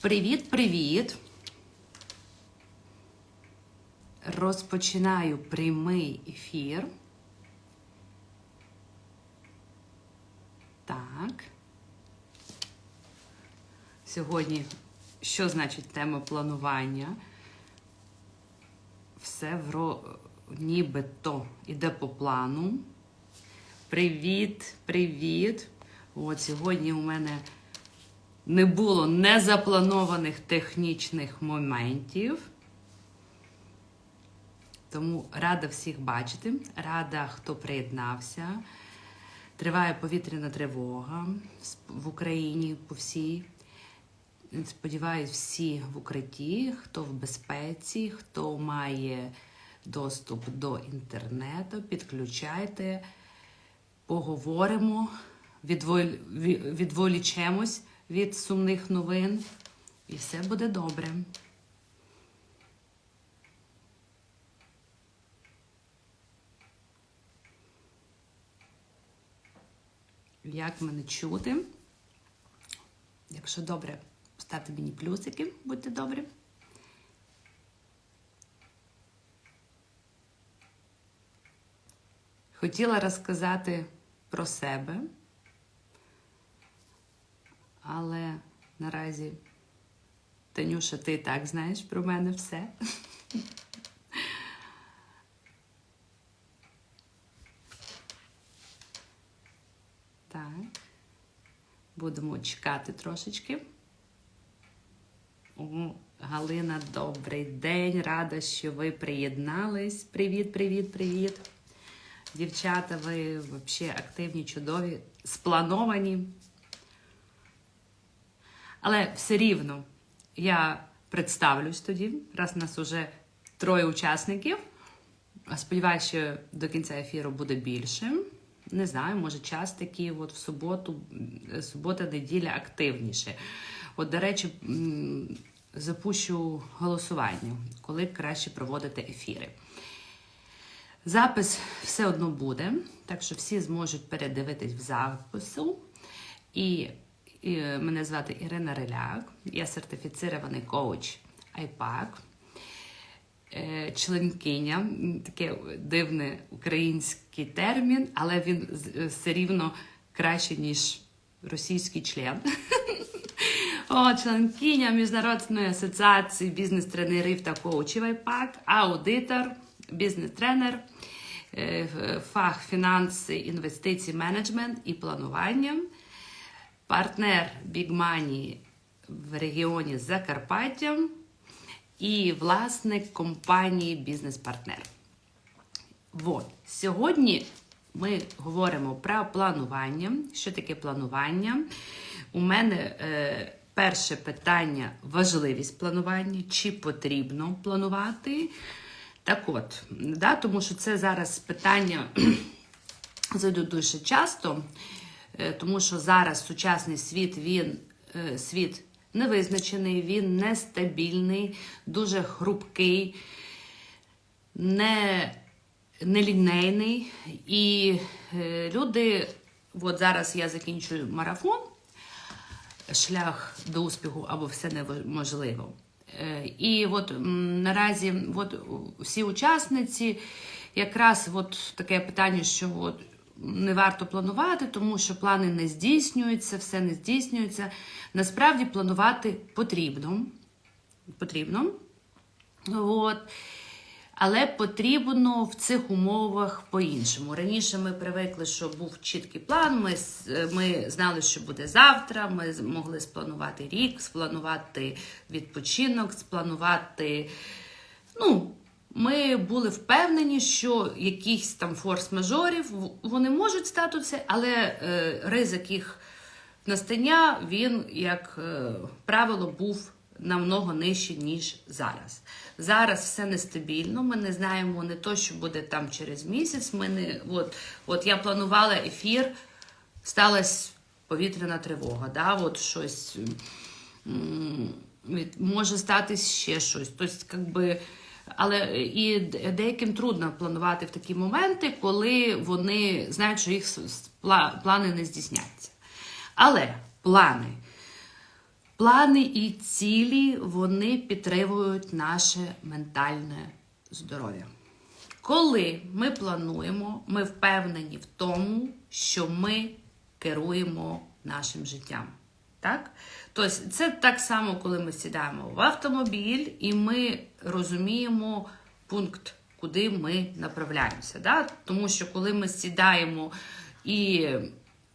Привіт-привіт! Розпочинаю прямий ефір. Так. Сьогодні, що значить тема планування? Все вро... нібито іде по плану. Привіт, привіт! От сьогодні у мене не було незапланованих технічних моментів. Тому рада всіх бачити, рада, хто приєднався. Триває повітряна тривога в Україні по всій. Сподіваюсь, всі в укритті, хто в безпеці, хто має доступ до інтернету, підключайте, поговоримо, відволічемось від сумних новин, і все буде добре. Як мене чути? Якщо добре, ставте мені плюсики, будьте добрі. Хотіла розказати про себе, але наразі, Танюша, ти і так знаєш про мене все. Так. Будемо чекати трошечки. О, Галина, добрий день. Рада, що ви приєднались. Привіт, привіт, привіт. Дівчата, ви взагалі активні, чудові, сплановані. Але все рівно я представлюсь тоді, раз у нас вже троє учасників. Сподіваюся, що до кінця ефіру буде більше. Не знаю, може час такий от в суботу, субота, неділя активніше. От, до речі, запущу голосування, коли краще проводити ефіри. Запис все одно буде, так що всі зможуть передивитись в запису. І, і мене звати Ірина Реляк, я сертифіцирований коуч IPAC, членкиня, таке дивний український термін, але він все рівно краще, ніж російський член. О, членкиня Міжнародної асоціації бізнес-тренерів та коучів IPAC, аудитор бізнес-тренер, фах фінанси, інвестиції, менеджмент і планування, партнер Money в регіоні Закарпаття і власник компанії Бізнес-партнер. Вот. Сьогодні ми говоримо про планування. Що таке планування? У мене е, перше питання важливість планування, чи потрібно планувати. Так от, да, тому що це зараз питання зайдуть дуже часто, тому що зараз сучасний світ, він світ невизначений, він нестабільний, дуже хрупкий, не, нелінейний. І люди, от зараз я закінчую марафон, шлях до успіху або все неможливо. І от наразі от всі учасниці, якраз от таке питання, що от не варто планувати, тому що плани не здійснюються, все не здійснюється. Насправді планувати потрібно. Потрібно. От. Але потрібно в цих умовах по-іншому. Раніше ми привикли, що був чіткий план, ми ми знали, що буде завтра, ми могли спланувати рік, спланувати відпочинок, спланувати. Ну, Ми були впевнені, що якісь там форс-мажорів вони можуть статися, але е, ризик їх настання, він, як е, правило, був намного нижче, ніж зараз. Зараз все нестабільно. Ми не знаємо не то, що буде там через місяць. Ми не от, от я планувала ефір, сталася повітряна тривога. Да? От щось може статись ще щось. Тобто, якби. Але і деяким трудно планувати в такі моменти, коли вони знають, що їх плани не здійсняться. Але плани Плани і цілі вони підтримують наше ментальне здоров'я. Коли ми плануємо, ми впевнені в тому, що ми керуємо нашим життям. Так? Тобто, це так само, коли ми сідаємо в автомобіль і ми розуміємо пункт, куди ми направляємося. Да? Тому що коли ми сідаємо і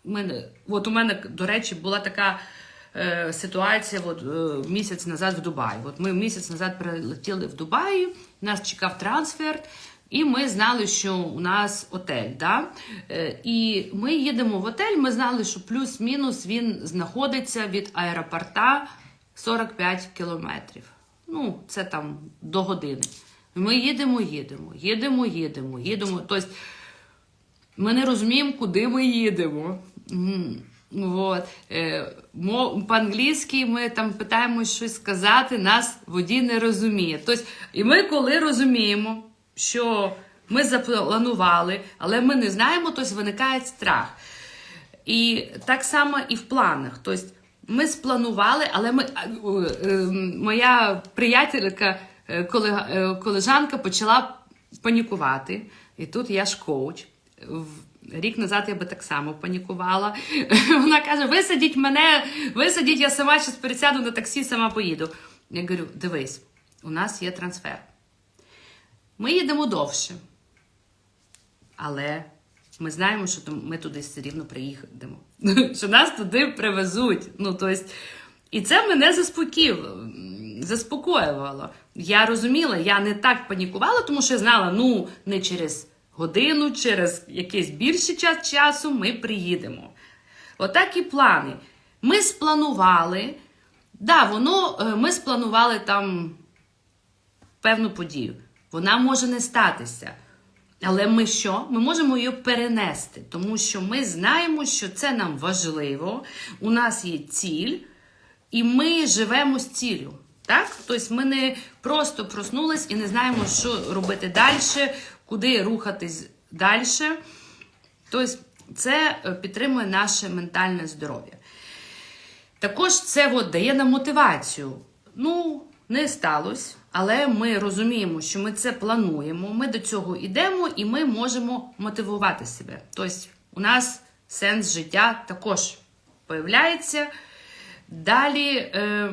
ми, от у мене, до речі, була така е, ситуація от, е, місяць назад в Дубаї. От ми місяць назад прилетіли в Дубаї, нас чекав трансфер. І ми знали, що у нас отель. Да? Е, І ми їдемо в отель. Ми знали, що плюс-мінус він знаходиться від аеропорта 45 кілометрів. Ну, це там до години. Ми їдемо, їдемо, їдемо, їдемо, їдемо. Тобто ми не розуміємо, куди ми їдемо. Вот. Е, По-англійськи ми там питаємось щось сказати, нас водій не розуміє. Тобто, і ми, коли розуміємо, що ми запланували, але ми не знаємо, тобто виникає страх. І так само і в планах. Тобто ми спланували, але ми, а, е, е, моя приятелька, е, е, колежанка почала панікувати. І тут я ж коуч. Рік назад я би так само панікувала. Вона каже: висадіть мене, висадіть, я сама зараз пересяду на таксі, сама поїду. Я говорю: дивись, у нас є трансфер. Ми їдемо довше. Але ми знаємо, що ми туди все рівно приїдемо. Що нас туди привезуть. Ну, то есть, і це мене заспокоювало. заспокоювало. Я розуміла, я не так панікувала, тому що я знала, ну, не через годину, через якийсь більший час часу ми приїдемо. Отак і плани. Ми спланували. Да, воно, е, ми спланували там певну подію. Вона може не статися. Але ми що? Ми можемо її перенести, тому що ми знаємо, що це нам важливо. У нас є ціль, і ми живемо з ціллю. Так? Тобто ми не просто проснулись і не знаємо, що робити далі, куди рухатись далі. Тобто, це е, підтримує наше ментальне здоров'я. Також це от дає нам мотивацію. Ну, не сталося, але ми розуміємо, що ми це плануємо, ми до цього йдемо і ми можемо мотивувати себе. Тобто, у нас сенс життя також появляється. Далі, е,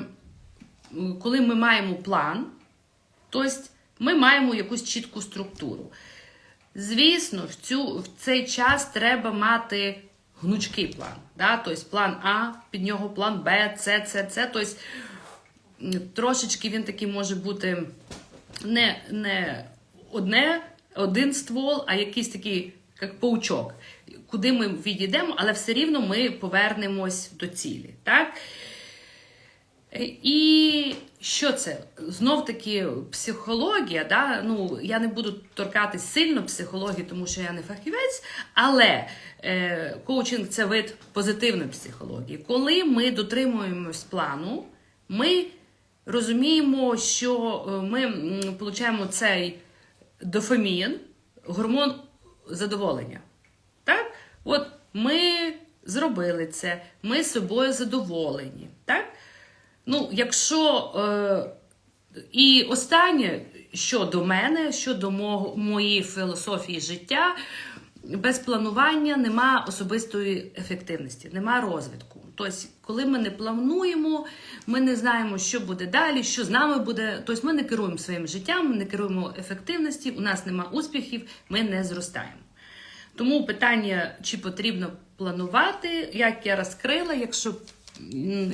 коли ми маємо план, тобто ми маємо якусь чітку структуру. Звісно, в, цю, в цей час треба мати гнучкий план. Да? Тобто план А, під нього план Б, С, С, С. Тобто трошечки він такий може бути не, не одне, один ствол, а якийсь такий, як паучок, куди ми відійдемо, але все рівно ми повернемось до цілі. Так? І що це? Знов таки психологія. Да? Ну, я не буду торкатись сильно психології, тому що я не фахівець, але е, коучинг це вид позитивної психології. Коли ми дотримуємось плану, ми розуміємо, що е, ми получаємо цей дофамін, гормон задоволення. Так? От ми зробили це, ми собою задоволені. Так? Ну, якщо. Е, і останнє щодо мене, щодо моєї філософії життя, без планування нема особистої ефективності, нема розвитку. Тобто, коли ми не плануємо, ми не знаємо, що буде далі, що з нами буде. Тобто ми не керуємо своїм життям, ми не керуємо ефективності, у нас нема успіхів, ми не зростаємо. Тому питання, чи потрібно планувати, як я розкрила, якщо,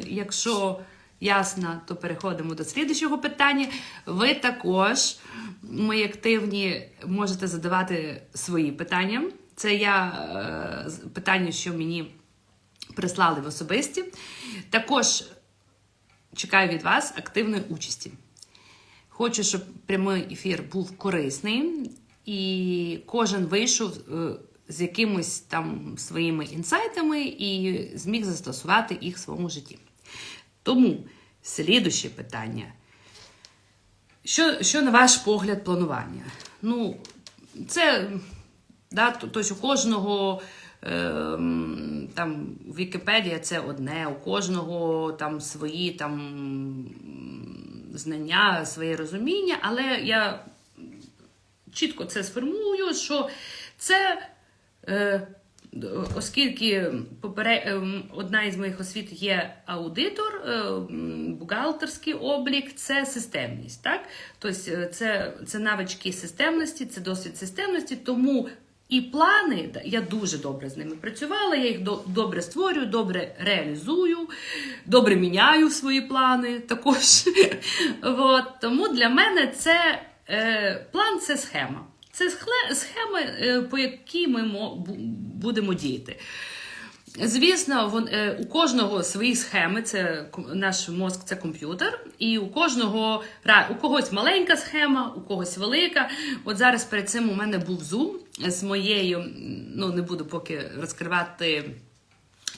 якщо ясно, то переходимо до слідчого питання. Ви також, мої активні, можете задавати свої питання. Це я е, питання, що мені прислали в особисті. Також чекаю від вас активної участі. Хочу, щоб прямий ефір був корисний, і кожен вийшов е, з якимось там своїми інсайтами і зміг застосувати їх в своєму житті. Тому слідуще питання. Що, що на ваш погляд планування? Ну, це да, то- у кожного там Вікіпедія це одне, у кожного там свої там знання, своє розуміння, але я чітко це сформулюю, що це. Е, Оскільки ем, одна із моїх освіт є аудитор, е, бухгалтерський облік, це системність. Так? Тобто е, це, це навички системності, це досвід системності, тому і плани, я дуже добре з ними працювала, я їх до- добре створюю, добре реалізую, добре міняю свої плани також. От, тому для мене це е, план це схема. Це схема, е, по якій ми мо- будемо діяти. Звісно, вон, е, у кожного свої схеми, це наш мозк це комп'ютер, і у кожного у когось маленька схема, у когось велика. От зараз перед цим у мене був зум з моєю, ну не буду поки розкривати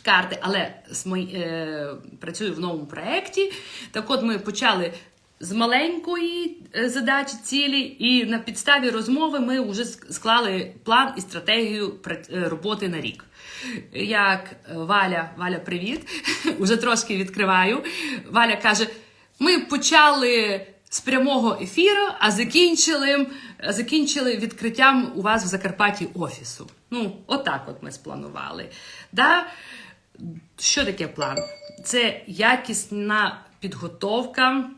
карти, але е, працюю в новому проєкті. Так от ми почали з маленької е, задачі цілі, і на підставі розмови ми вже склали план і стратегію е, роботи на рік. Як Валя, Валя, привіт! Уже трошки відкриваю. Валя каже: ми почали з прямого ефіру, а закінчили, закінчили відкриттям у вас в Закарпатті офісу. Ну, отак от ми спланували. Да? Що таке план? Це якісна підготовка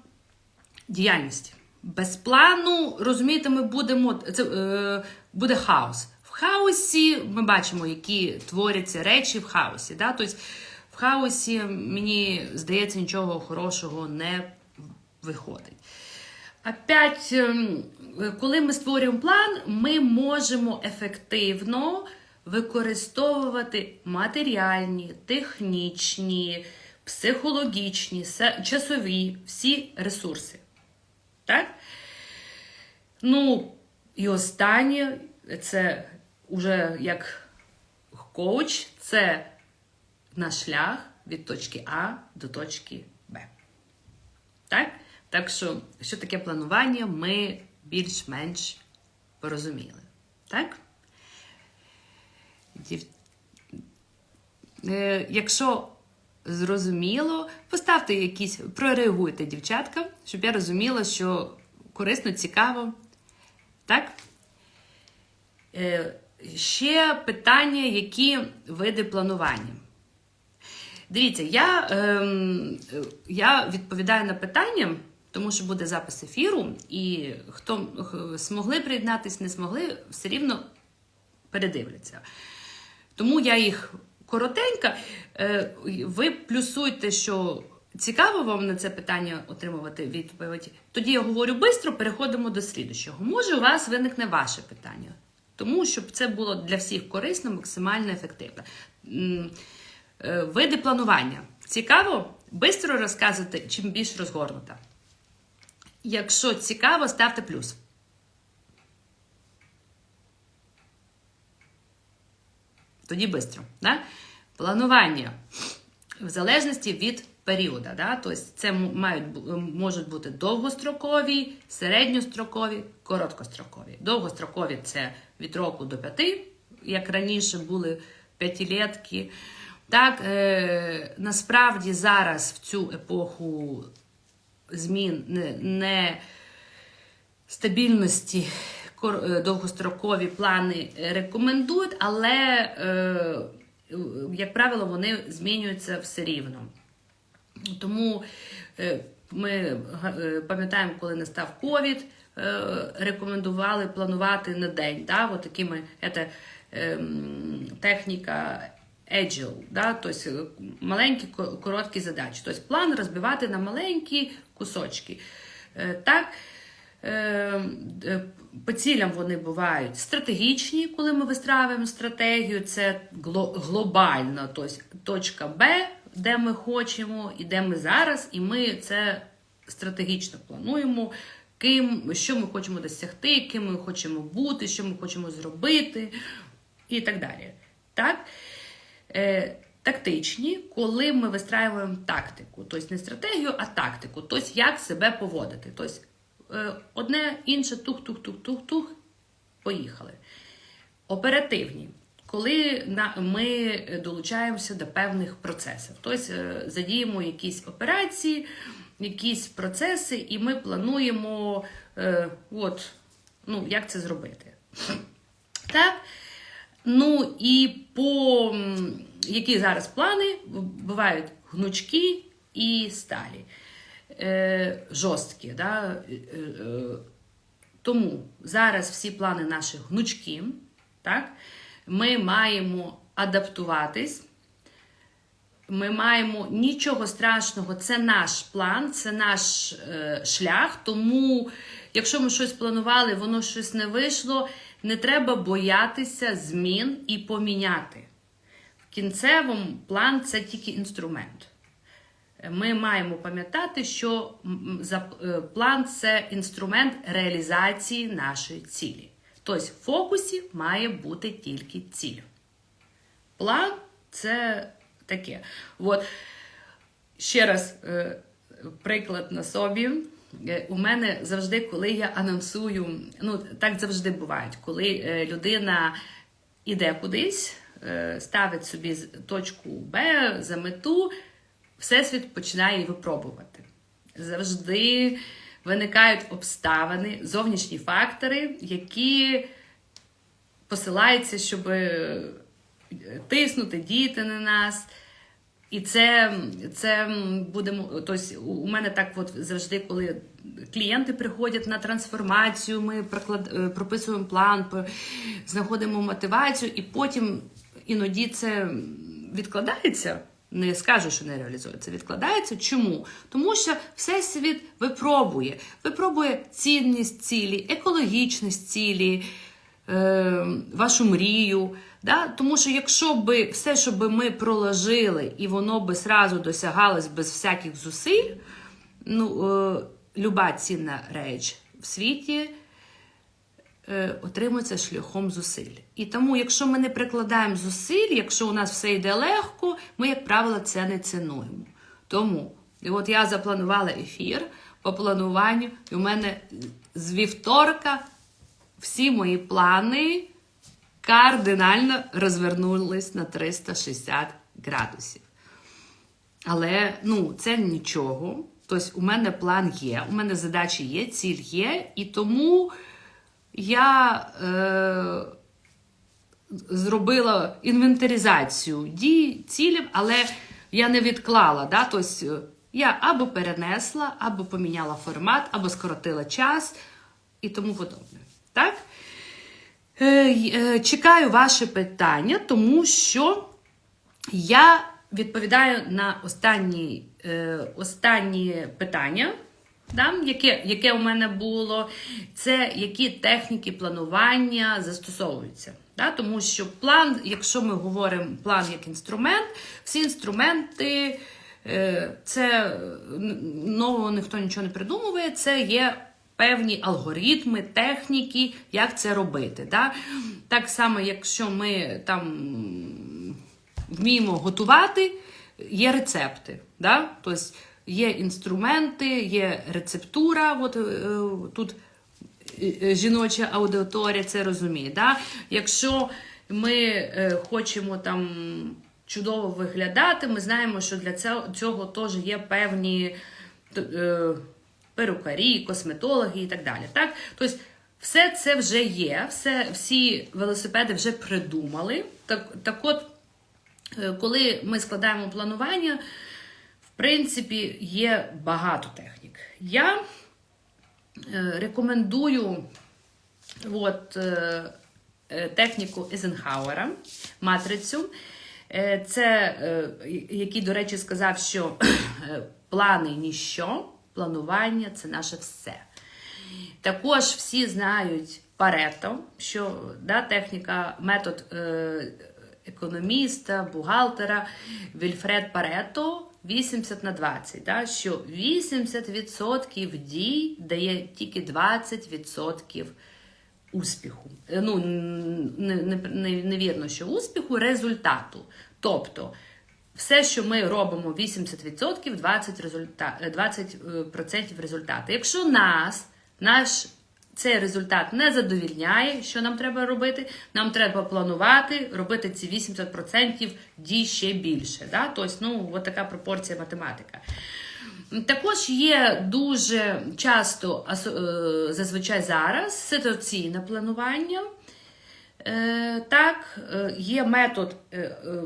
діяльності. Без плану, розумієте, ми будемо. Це е, буде хаос. Хаосі ми бачимо, які творяться речі в хаосі. Да? Тобто в хаосі, мені здається, нічого хорошого не виходить. Опять, ем, коли ми створюємо план, ми можемо ефективно використовувати матеріальні, технічні, психологічні, часові всі ресурси. Так? Ну, і останнє, це уже як коуч, це наш шлях від точки А до точки Б. Так? Так що, що таке планування, ми більш-менш порозуміли. Так? Дів... Е, якщо зрозуміло, поставте якісь, прореагуйте, дівчатка, щоб я розуміла, що корисно, цікаво. Так? Е, ще питання, які види планування. Дивіться, я, е, я відповідаю на питання, тому що буде запис ефіру, і хто змогли приєднатись, не змогли, все рівно передивляться. Тому я їх коротенько. Е, Ви плюсуйте, що цікаво вам на це питання отримувати відповідь. Тоді я говорю швидко, переходимо до слідущого. Може, у вас виникне ваше питання, тому щоб це було для всіх корисно, максимально ефективно. Е, Види планування. Цікаво? Бистро розказувати, чим більш розгорнуто. Якщо цікаво, ставте плюс. Тоді швидко. Да? Планування в залежності від періоду. Да? Тобто це мають, можуть бути довгострокові, середньострокові, короткострокові. Довгострокові це від року до п'яти, як раніше були п'ятилетки. Так, е, насправді зараз в цю епоху змін не, не стабільності е, довгострокові плани рекомендують, але, е, як правило, вони змінюються все рівно. Тому е, ми е, пам'ятаємо, коли настав ковід, е, рекомендували планувати на день. Да? От такими це, ем, техніка agile, да? тобто маленькі короткі задачі. Тобто план розбивати на маленькі кусочки. Так, по цілям вони бувають стратегічні, коли ми вистраюємо стратегію, це глобально, тобто точка Б, де ми хочемо, і де ми зараз, і ми це стратегічно плануємо, ким, що ми хочемо досягти, ким ми хочемо бути, що ми хочемо зробити, і так далі. Так? Е, тактичні, коли ми вистраюємо тактику, тобто не стратегію, а тактику, тобто як себе поводити. Тобто е, одне інше тух-тух-тух-тух-тух, поїхали. Оперативні, коли ми долучаємося до певних процесів. Тобто е, задіємо якісь операції, якісь процеси, і ми плануємо, е, от, ну, як це зробити. Так? Ну і по які зараз плани бувають гнучкі і сталі, е, жорсткі. Да? Тому зараз всі плани наші гнучкі. Так? Ми маємо адаптуватись. Ми маємо нічого страшного, це наш план, це наш е, шлях. Тому, якщо ми щось планували, воно щось не вийшло, не треба боятися змін і поміняти. В кінцевому план це тільки інструмент. Ми маємо пам'ятати, що е, план це інструмент реалізації нашої цілі. Тобто в фокусі має бути тільки ціль. План це таке. От. Ще раз е, приклад на собі. Е, У мене завжди, коли я анонсую, ну так завжди буває, коли е, людина іде кудись, ставить собі точку Б за мету, Всесвіт починає випробувати. Завжди виникають обставини, зовнішні фактори, які посилаються, щоб е, тиснути, діяти на нас. І це, це будемо. Тобто, у мене так от завжди, коли клієнти приходять на трансформацію, ми проклад, е, прописуємо план, знаходимо мотивацію, і потім іноді це відкладається. Не скажу, що не реалізується. Відкладається. Чому? Тому що всесвіт випробує, випробує цінність цілі, екологічність цілі, е, вашу мрію. Да? Тому що якщо би все, що би ми проложили, і воно би сразу досягалось без всяких зусиль, ну, е, люба цінна реч в світі отримується шляхом зусиль. І тому, якщо ми не прикладаємо зусиль, якщо у нас все йде легко, ми, як правило, це не цінуємо. Тому, і от я запланувала ефір по плануванню, і у мене з вівторка всі мої плани кардинально розвернулись на 360 градусів. Але ну, це нічого. Тобто, у мене план є, у мене задачі є, ціль є, і тому я е, зробила інвентаризацію дій, цілів, але я не відклала. Да? Тобто, я або перенесла, або поміняла формат, або скоротила час і тому подобне. Так? Е, е, Чекаю ваше питання, тому що я відповідаю на останні, е, останні питання, да, яке, яке у мене було. Це які техніки планування застосовуються. Да, тому що план, якщо ми говоримо план як інструмент, всі інструменти. е, Це нового ніхто нічого не придумує, це є певні алгоритми, техніки, як це робити. Да? Так само, якщо ми там вміємо готувати, є рецепти. Да? Тобто є інструменти, є рецептура. От, е, тут е, е, жіноча аудиторія це розуміє. Да? Якщо ми е, хочемо там чудово виглядати, ми знаємо, що для цього, теж є певні е, перукарі, косметологи і так далі. Так? Тобто, все це вже є, все, всі велосипеди вже придумали. Так, так от, е, коли ми складаємо планування, принципі, є багато технік. Я е, рекомендую от, е, е, техніку Ейзенхауера, матрицю. Це, який, до речі, сказав, що плани ніщо, планування це наше все. Також всі знають Парето, що да, техніка, метод економіста, бухгалтера Вільфред Парето 80 на 20, да, що 80% дій дає тільки 20% успіху. Е, Ну, не, не, не, не вірно, що успіху, результату. Тобто, все, що ми робимо 80%, 20%, результа... е, 20% результату. Якщо нас, наш цей результат не задовільняє, що нам треба робити? Нам треба планувати, робити ці 80% дій ще більше. Да? Тобто, ну, от така пропорція математика. Також є дуже часто, е, зазвичай зараз, ситуаційне планування. Е, Так, е, є метод,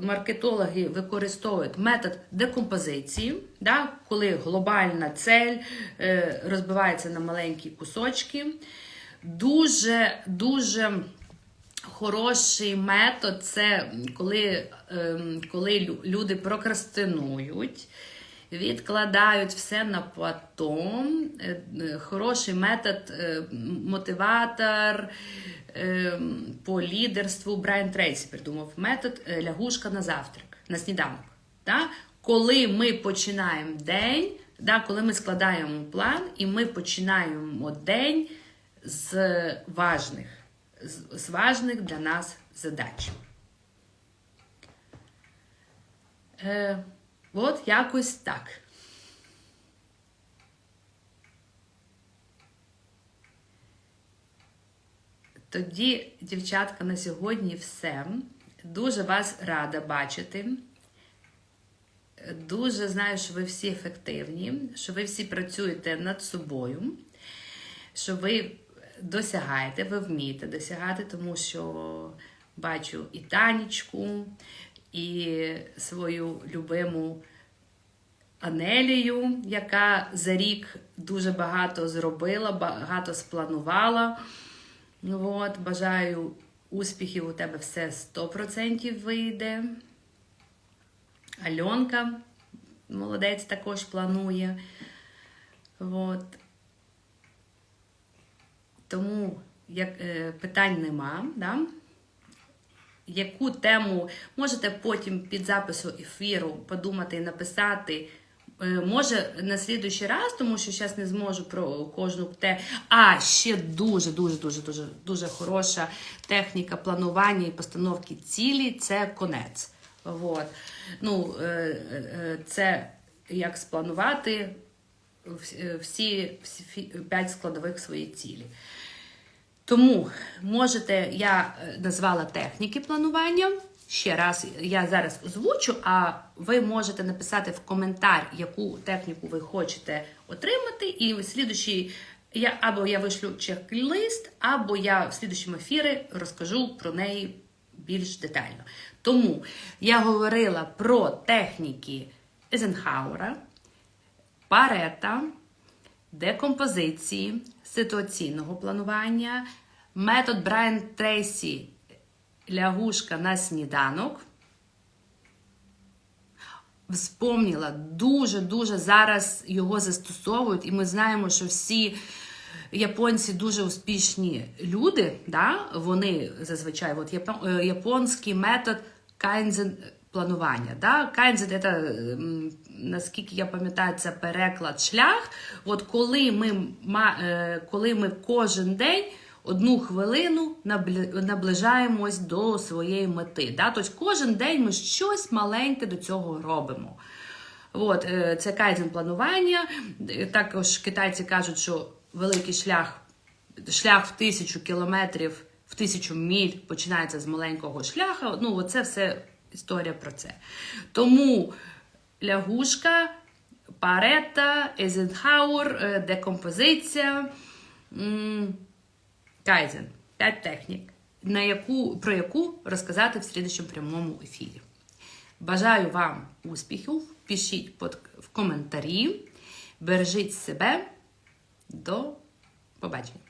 маркетологи використовують метод декомпозиції, да, коли глобальна цель розбивається на маленькі кусочки. Дуже, дуже хороший метод це коли, ем, коли люди прокрастинують. Відкладають все на потом. Е, е, Хороший метод, е, мотиватор е, по лідерству Брайан Трейсі придумав метод лягушка на завтрак, на сніданок. Да? Коли ми починаємо день, да, коли ми складаємо план і ми починаємо день з важних, з, важних для нас задач. Е, от якось так. Тоді, дівчатка, на сьогодні все. Дуже вас рада бачити. Дуже знаю, що ви всі ефективні, що ви всі працюєте над собою, що ви досягаєте, ви вмієте досягати, тому що бачу і Танечку, і свою любиму Анелію, яка за рік дуже багато зробила, багато спланувала. Ну От, бажаю успіхів, у тебе все 100% вийде. Альонка, молодець, також планує. От. Тому як, е, питань нема. Да? Яку тему можете потім під запису ефіру подумати і написати. Е, Може на слідуючий раз, тому що зараз не зможу про кожну те. А ще дуже, дуже, дуже, дуже, дуже хороша техніка планування і постановки цілі це конець. Вот. Ну, е, це як спланувати всі, всі п'ять складових своєї цілі. Тому можете, я е, назвала техніки планування. Ще раз я зараз озвучу, а ви можете написати в коментар, яку техніку ви хочете отримати, і в слідущій я або я вишлю чек-лист, або я в слідущому ефірі розкажу про неї більш детально. Тому я говорила про техніки Езенхауера, Парета, декомпозиції, ситуаційного планування, метод Брайан Трейсі лягушка на сніданок. Вспомніла, дуже-дуже зараз його застосовують, і ми знаємо, що всі японці дуже успішні люди, да? вони зазвичай от е, японський метод планування. Да? Кайнзен це, наскільки я пам'ятаю, це переклад шлях. От коли ми, е, коли ми кожен день одну хвилину наближаємось до своєї мети. Да? Тобто кожен день ми щось маленьке до цього робимо. От, е, це кайдзен планування. Також китайці кажуть, що великий шлях, шлях в тисячу кілометрів, в тисячу міль починається з маленького шляха. Ну, оце все історія про це. Тому лягушка, парета, Езенхауер, е, декомпозиція. Кайзен. П'ять технік, на яку, про яку розказати в слідчому прямому ефірі. Бажаю вам успіхів. Пишіть под, в коментарі. Бережіть себе. До побачення.